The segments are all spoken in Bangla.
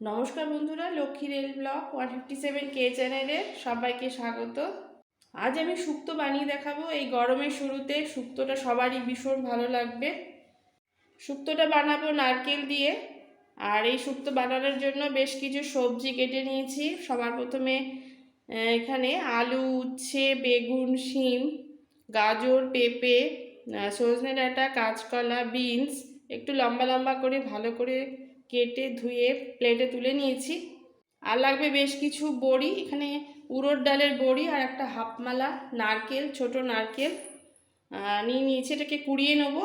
নমস্কার বন্ধুরা, Lakshmi rail block one fifty seven কে চ্যানেলে সবাইকে স্বাগত। আজ আমি শুক্তো বানিয়ে দেখাবো। এই গরমের শুরুতে শুক্তোটা সবারই ভীষণ ভালো লাগবে। শুক্তোটা বানাবো নারকেল দিয়ে। আর এই শুক্তো বানানোর জন্য বেশ কিছু সবজি কেটে নিয়েছি। সবার প্রথমে এখানে আলু, উচ্ছে, বেগুন, শিম, গাজর, পেঁপে সজনে ডাঁটা, কাঁচকলা, বিনস, একটু লম্বা লম্বা করে ভালো করে কেটে ধুয়ে প্লেটে তুলে নিয়েছি। আর লাগবে বেশ কিছু বড়ি, এখানে উড়োর ডালের বড়ি আর একটা হাফমালা নারকেল, ছোট নারকেল নিয়ে নিয়েছি। এটাকে কুড়িয়ে নেব।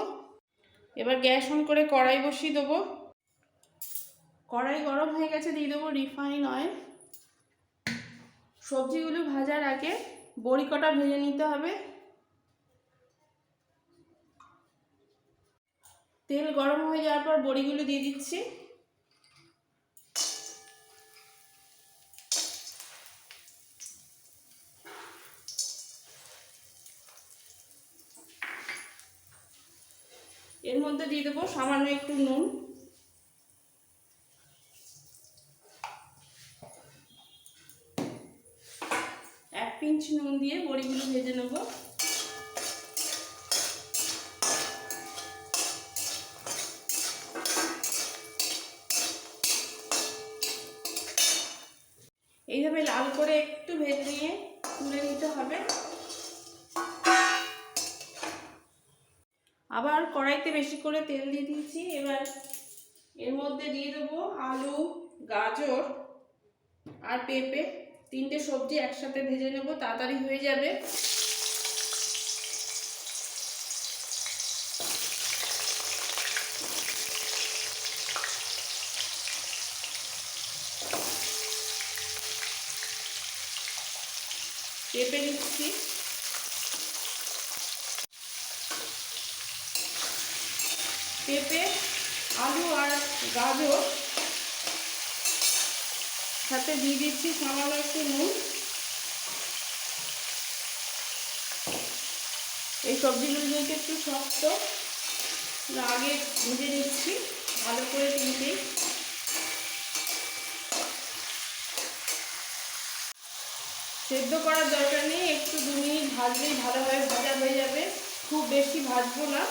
এবার গ্যাস অন করে কড়াই বসিয়ে দেবো। কড়াই গরম হয়ে গেছে, দিয়ে দেবো রিফাইন অয়েল সবজিগুলো ভাজার আগে বড়ি কটা ভেজে নিতে হবে। তেল গরম হয়ে যাওয়ার পর বড়িগুলো দিয়ে দিচ্ছি। এর মধ্যে দিয়ে দেবো সামান্য একটু নুন। এক পিঞ্চ নুন দিয়ে বড়িগুলো ভেজে নেব। এইভাবে লাল করে বেশি করে তেল দিয়ে দিয়েছি। এবার এর মধ্যে দিয়ে দেবো আলু, গাজর আর পেঁপে। তিনটে সবজি একসাথে ভেজে নেব, তাড়াতাড়ি হয়ে যাবে। পেঁপে নিচ্ছি পেঁপে, আলু আর গাজর। সাথে দিয়ে দিচ্ছি সামান্য একটু নুন। এই সবজিগুলো যেহেতু একটু শক্ত আগে ভেজে নিচ্ছি, ভালো করে তিনটেই সেদ্ধ করার দরকার নেই, একটু দু মিনিট ভাজলেই ভালোভাবে ভাজা হয়ে যাবে। খুব বেশি ভাজবো না।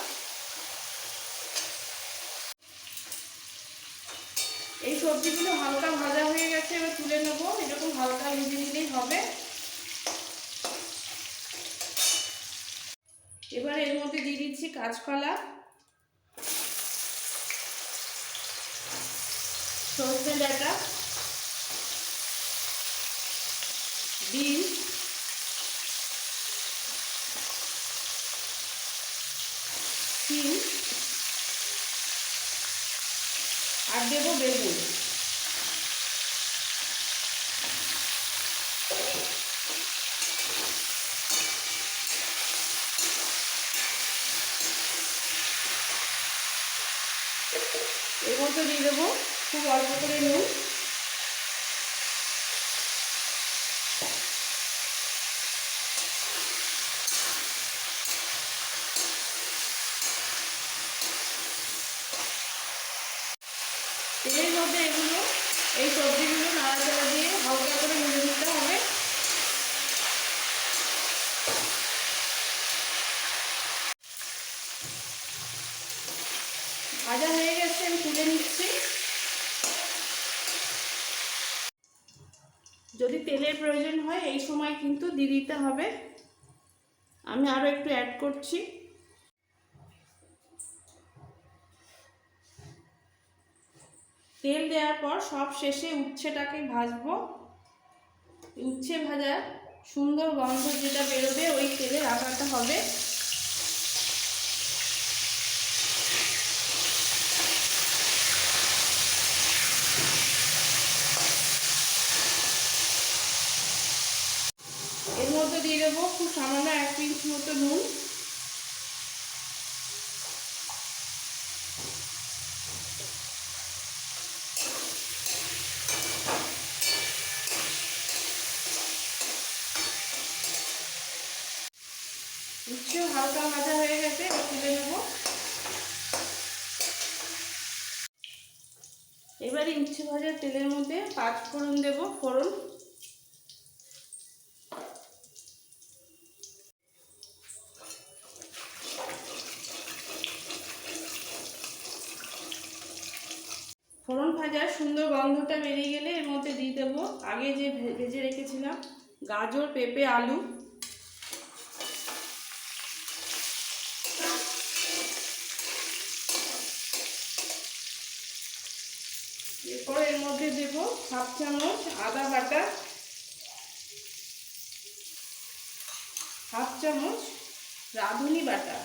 এই সবজিগুলো হালকা ভাজা হয়ে গেছে, এবার তুলে নেব। এরকম হালকা ভেজে নিলেই হবে। এবার এর মধ্যে দিয়ে দিচ্ছি কাঁচকলা, সর্ষে ডাটা বিন শিম আর দেবো বেগুন এর মধ্যে দিয়ে দেবো খুব অল্প করে নুন। তেলের মধ্যে এগুলো, এই সবজিগুলো নাড়াচাড়া দিয়ে হালকা করে ভেজে নিতে হবে ভাজা হয়ে গেছে আমি তুলে নিচ্ছি যদি তেলের প্রয়োজন হয়, এই সময় কিন্তু দিয়ে দিতে হবে। আমি আরও একটু অ্যাড করছি। তেল দেওয়ার পর সব শেষে উচ্ছেটাকে ভাজবো। উচ্ছে ভাজার সুন্দর গন্ধ যেটা বেরোবে, ওই তেলে রাখাতে হবে এর মধ্যে দিয়ে দেবো খুব সামান্য এক পিঞ্চ মতো নুন। হালকা ভাজা হয়ে গেছে তুলে নেব। এবার উচ্ছে ভাজার তেলের মধ্যে পাঁচ ফোড়ন দেব ফোড়ন। ভাজার সুন্দর গন্ধটা বেরিয়ে গেলে এর মধ্যে দিয়ে দেবো। আগে যে ভেজে রেখেছিলাম, গাজর, পেঁপে, আলু। এরপর এর মধ্যে দেব হাফ চামচ আদা বাটা। হাফ চামচ রাঁধুনি বাটা।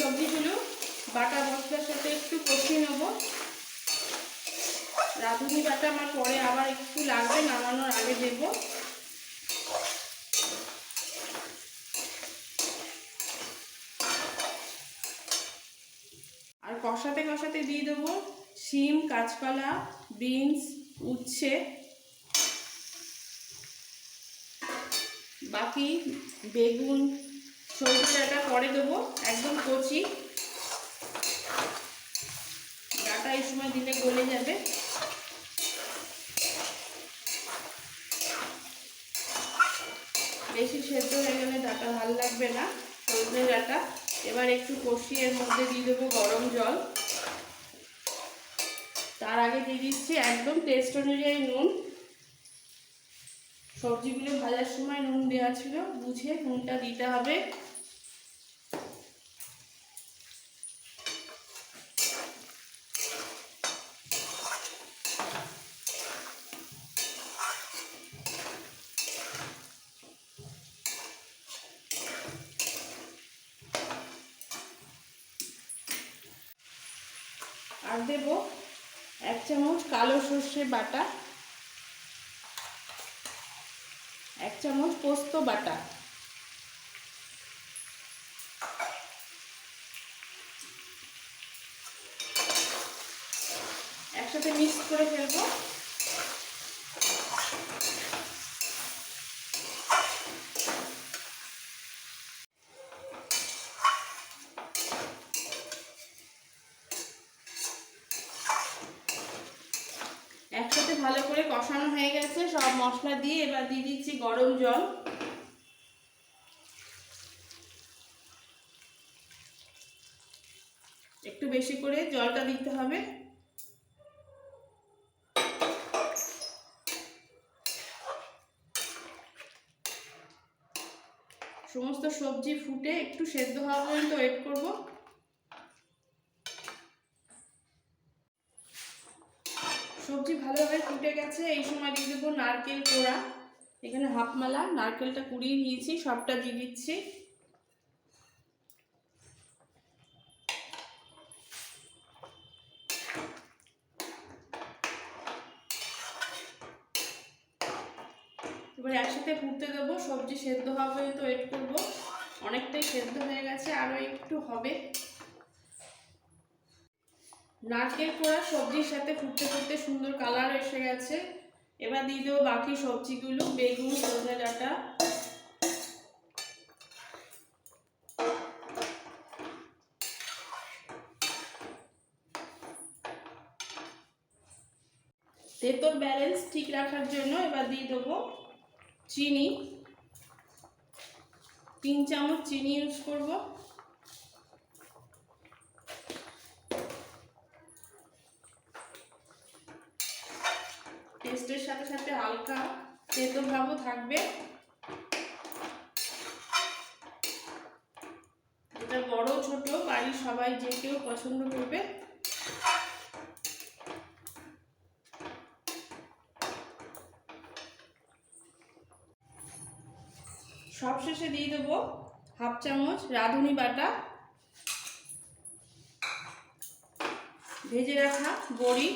সবজিগুলো বাটা মশলার সাথে একটু কষিয়ে নেব। রাঁধুনি বাটা আমার পরে আবার একটু লাগবে, নামানোর আগে দেব। আর কষাতে কষাতে দিয়ে দেবো শিম, কাঁচকলা, বিনস, উচ্ছে। বাকি বেগুন সবজি ডাটা পরে দেবো, একদম কচি। ডাটা এই সময় দিলে গলে যাবে। বেশি সেদ্ধ হয়ে গেলে ডাটা ভালো লাগবে না সজনে ডাটা। এবার একটু কষিয়ে এর মধ্যে দিয়ে দেবো গরম জল। তার আগে দিয়ে দিচ্ছি একদম টেস্ট অনুযায়ী নুন। সবজিগুলো ভাজার সময় নুন দেওয়া ছিল, বুঝে নুনটা দিতে হবে। দেব। এক চামচ কালো সর্ষে বাটা। এক চামচ পোস্ত বাটা। একসাথে মিক্স করে ফেলব একসাথে ভালো করে কষানো হয়ে গেছে সব মশলা দিয়ে এবার দিয়ে দিচ্ছি গরম জল। একটু বেশি করে জলটা দিতে হবে। সমস্ত সবজি ফুটে একটু সেদ্ধ হওয়া পর্যন্ত ওয়েট করব। সবজি ভালোভাবে ফুটে গেছে। এই সময় দিয়ে দেবো নারকেল কোড়া। এখানে হাফ মালা, নারকেলটা কুড়িয়ে নিয়েছি, সবটা দিয়ে দিচ্ছি। এবার একসাথে ফুটতে দেবো, সবজি সেদ্ধ হওয়া পর্যন্ত ওয়েট করব। অনেকটাই সেদ্ধ হয়ে গেছে আরও একটু হবে। নারকেল কোড়া সবজির সাথে ফুটতে ফুটতে সুন্দর কালার এসে গেছে। এবার দিয়ে দেবো বাকি সবজিগুলো, বেগুন সজনে ডাঁটা তেতোর ব্যালেন্স ঠিক রাখার জন্য এবার দিয়ে দেবো চিনি। তিন চামচ চিনি ইউজ করব। টেস্টের সাথে সাথে হালকা তেতো ভাবও থাকবে। এটা বড় ছোট, বাড়ির সবাই যে কেউ পছন্দ করবে। সবশেষে দিয়ে দেবো হাফ চামচ রাঁধুনি বাটা। ভেজে রাখা বড়ি।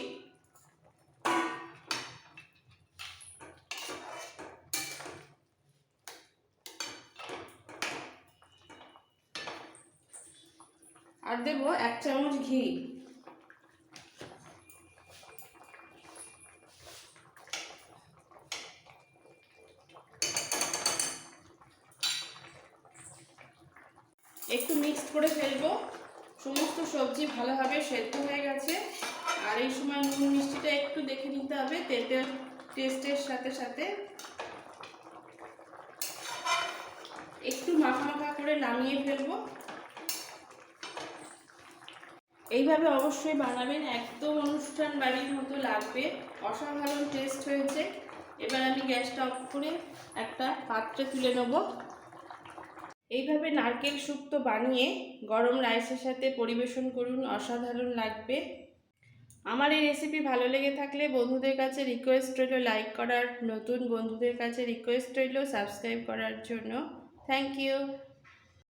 আর দেব এক চামচ ঘি। একটু মিক্স করে ফেলব। সমস্ত সবজি ভালোভাবে সেদ্ধ হয়ে গেছে। আর এই সময় নুন মিষ্টিটা একটু দেখে নিতে হবে তেলের টেস্টের সাথে সাথে। একটু মাখা মাখা করে নামিয়ে ফেলব। এইভাবে অবশ্যই বানাবেন। একদম অনুষ্ঠান বাড়ির মতো লাগবে। অসাধারণ টেস্ট হয়েছে। এবার আমি গ্যাসটা অফ করে একটা পাত্রে তুলে নেব। এইভাবে নারকেল শুক্তো বানিয়ে গরম রাইসের সাথে পরিবেশন করুন। অসাধারণ লাগবে। আমার এই রেসিপি ভালো লেগে থাকলে বন্ধুদের কাছে রিকোয়েস্ট রইল লাইক করার। নতুন বন্ধুদের কাছে রিকোয়েস্ট রইল সাবস্ক্রাইব করার জন্য। Thank you